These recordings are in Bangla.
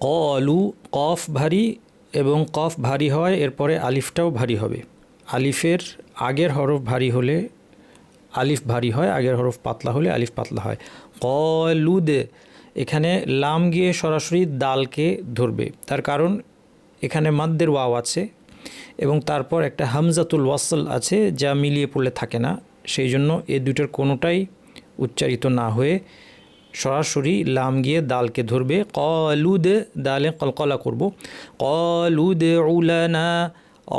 কলু, কফ ভারী এবং কফ ভারী হয়, এরপরে আলিফটাও ভারী হবে। আলিফের আগের হরফ ভারী হলে আলিফ ভারী হয়, আগের হরফ পাতলা হলে আলিফ পাতলা হয়। কলুদ, এখানে লাম গিয়ে সরাসরি দালকে ধরবে। তার কারণ এখানে মাদ্দের ওয়াও আছে এবং তারপর একটা হামজাতুল ওয়াসল আছে যা মিলিয়ে পড়লে থাকে না। সেই জন্য এ দুটোর কোনোটাই উচ্চারিত না হয়ে সরাসরি লাম গিয়ে দালকে ধরবে। কলুদ দালে কলকলা করব। কলুদ উলানা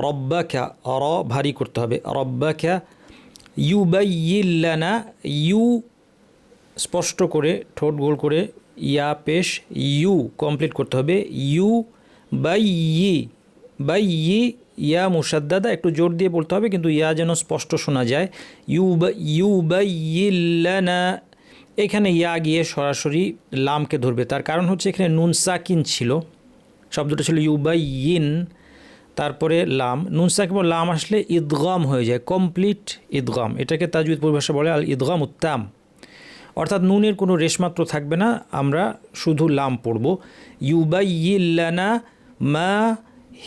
রব্বাখ্যা র ভারী করতে হবে। রব্বাখ্যা ইল্লানা ইউ স্পষ্ট করে, ঠোঁট গোল করে, ইয়া পেশ, ইউ কমপ্লিট করতে হবে। ইউ বাই ই বাই ই ইয়া মুসাদ্দাদা একটু জোর দিয়ে বলতে হবে, কিন্তু ইয়া যেন স্পষ্ট শোনা যায়। ইউ বা ইউ বাই ইল্লানা এখানে ইয়া গিয়ে সরাসরি লামকে ধরবে। তার কারণ হচ্ছে এখানে নুন সাকিন ছিল। শব্দটা ছিল ইউ বাই ইন তারপরে লাম। নুন সাকিব লাম আসলে ঈদগাম হয়ে যায়, কমপ্লিট ঈদগাম এটাকে তাজুদ পরিভাষা বলে আল ঈদগাম উত্তাম অর্থাৎ নুনের কোনো রেশমাত্র থাকবে না, আমরা শুধু লাম পড়ব। ইউবাইল্লানা মা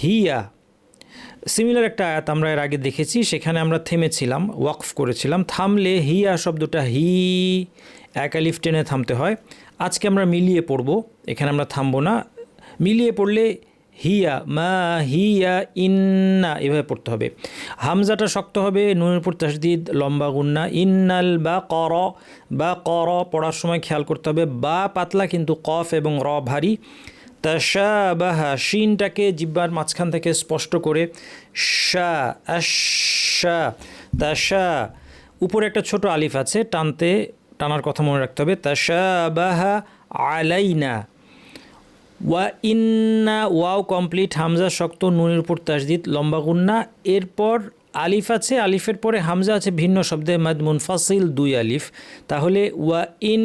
হিয়া। সিমিলার একটা আয়াত আমরা এর আগে দেখেছি, সেখানে আমরা থেমেছিলাম, ওয়াকফ করেছিলাম। থামলে হিয়া শব্দটা হি, এক টেনে থামতে হয়। আজকে আমরা মিলিয়ে পড়ব, এখানে আমরা থামবো না। মিলিয়ে পড়লে হিয়া মা হিয়া ইন্না, এভাবে পড়তে হবে। হামজাটা শক্ত হবে, নুনের উপর তাসদিদ, লম্বা গুন্না। ইন্নাল বা কর বা কর পড়ার সময় খেয়াল করতে হবে। বা পাতলা কিন্তু কফ এবং র ভারী। তাশা বাহা শিনটাকে জিব্বার মাঝখান থেকে স্পষ্ট করে শা, আশা, তাশা, উপরে একটা ছোট আলিফ আছে, টানতে, টানার কথা মনে রাখতে হবে তাশা বাহা আলাইনা। ওয়া ইন্না, ওয়াও কমপ্লিট, হামজা শক্ত, নুনের উপর তাসদিদ লম্বা গুন্না, এরপর আলিফ আছে, আলিফের পরে হামজা আছে, ভিন্ন শব্দে মাদ মুনফাসিল, দুই আলিফ। তাহলে ওয়া ইন,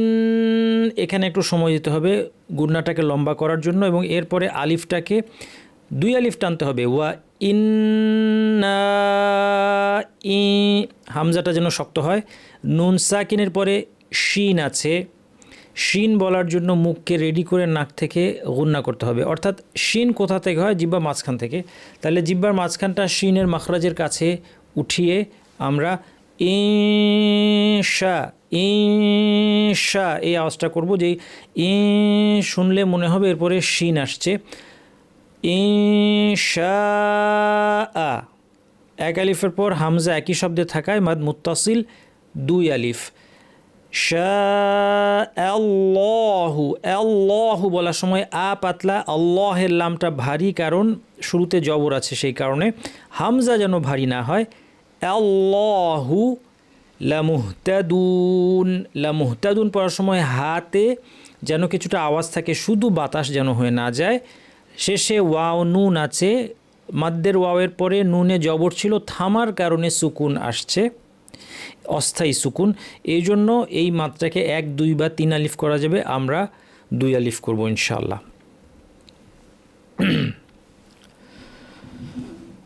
এখানে একটু সময় দিতে হবে গুন্নাটাকে লম্বা করার জন্য এবং এরপরে আলিফটাকে, দুই আলিফ টানতে হবে। ওয়া ইন্না ই, হামজাটা যেন শক্ত হয়। নুন সাকিনের পরে শিন আছে। শিন বলার জন্য মুখকে রেডি করে নাক থেকে গুন্না করতে হবে। অর্থাৎ শিন কোথা থেকে হয়? জিব্বা মাঝখান থেকে। তাহলে জিব্বার মাঝখানটা শিনের মাখরাজের কাছে উঠিয়ে আমরা ইশা ইশা এই আওয়াজটা করব যে ই শুনলে মনে হবে এরপরে শিন আসছে। ইশা আ। এক আলিফের পর হামজা একই শব্দে থাকায় মাদ মুত্তাসিল দুই আলিফ। আল্লাহু আল্লাহু বলার সময় আ পাতলা, আল্লাহের লামটা ভারী, কারণ শুরুতে জবর আছে সেই কারণে। হামজা যেন ভারী না হয়, আল্লাহু লামুহতাদুন লামুহতাদুন পড়ার সময় হাতে যেন কিছুটা আওয়াজ থাকে, শুধু বাতাস যেন হয়ে না যায়। শেষে ওয়াও, নুন আছে। মাদ্দের ওয়াওয়ের পরে নুনে জবর ছিল, থামার কারণে সুকুন আসছে। অস্থায়ী সুকুন এই জন্য এই মাত্রাকে এক দুই বা তিন আলিফ করা যাবে আমরা দুই আলিফ করব ইনশাল্লাহ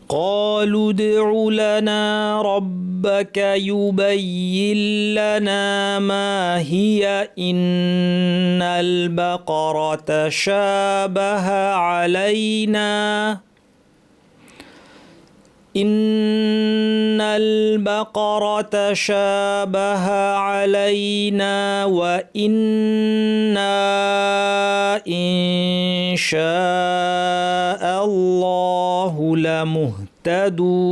قالوا ادع لنا ربك يبين لنا ما هي إن البقرة شابه علينا إن البقرة شابه علينا وإنا إن شاء الله لمهتدون.